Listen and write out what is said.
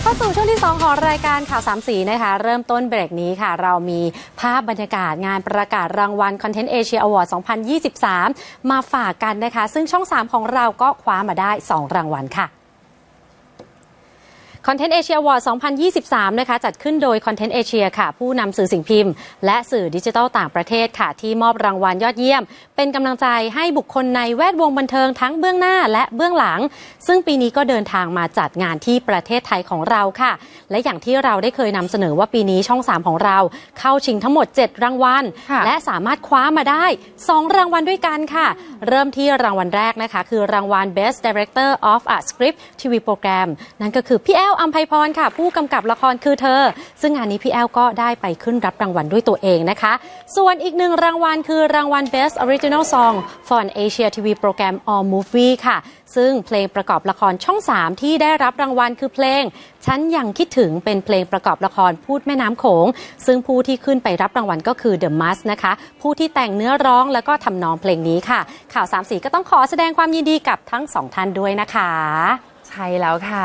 บเข้าสู่ช่วงที่ 2 ของรายการข่าวสามสีนะคะ เริ่มต้นเบรกนี้ค่ะ เรามีภาพบรรยากาศงานประกาศรางวัล Content Asia Award 2023 มาฝากกันนะคะ ซึ่งช่อง 3 ของเราก็คว้ามาได้ 2 รางวัลค่ะ Content Asia Award 2023 นะคะ จัดขึ้นโดย Content Asia ค่ะ ผู้นำสื่อสิ่งพิมพ์ และสื่อดิจิทัลต่างประเทศค่ะ ที่มอบรางวัลยอดเยี่ยม เป็นกำลังใจให้บุคคลในแวดวงบันเทิงทั้งเบื้องหน้าและเบื้องหลัง ซึ่งปีนี้ก็เดินทางมาจัดงานที่ประเทศไทยของเราค่ะ และอย่างที่เราได้เคยนำเสนอว่าปีนี้ช่อง 3 ของเรา เข้าชิงทั้งหมด 7 รางวัลค่ะและสามารถคว้ามาได้ 2 รางวัลด้วยกันค่ะ เริ่มที่รางวัลแรกนะคะ คือรางวัล Best Director of a Script TV Program นั่นก็คือพี่แอลอัมไพพรค่ะ ผู้กำกับละครคือเธอ ซึ่งงานนี้พี่แอลก็ได้ไปขึ้นรับรางวัลด้วยตัวเองนะคะ ส่วนอีกหนึ่งรางวัลคือรางวัล Best Original Song for an Asia TV Program or Movie ค่ะ ซึ่งเพลงประกอบละครช่อง 3 ที่ได้รับรางวัลคือเพลง ฉันยังคิดถึงเป็นเพลงประกอบละครพูดแม่น้ำโขง ซึ่งผู้ที่ขึ้นไปรับรางวัลก็คือ The m u s นะคะ ผู้ที่แต่งเนื้อร้องแล้วก็ทำนองเพลงนี้ค่ะ ข่าวสามสีก็ต้องขอแสดงความยินดีกับทั้งสองท่านด้วยนะคะ ใช่แล้วค่ะ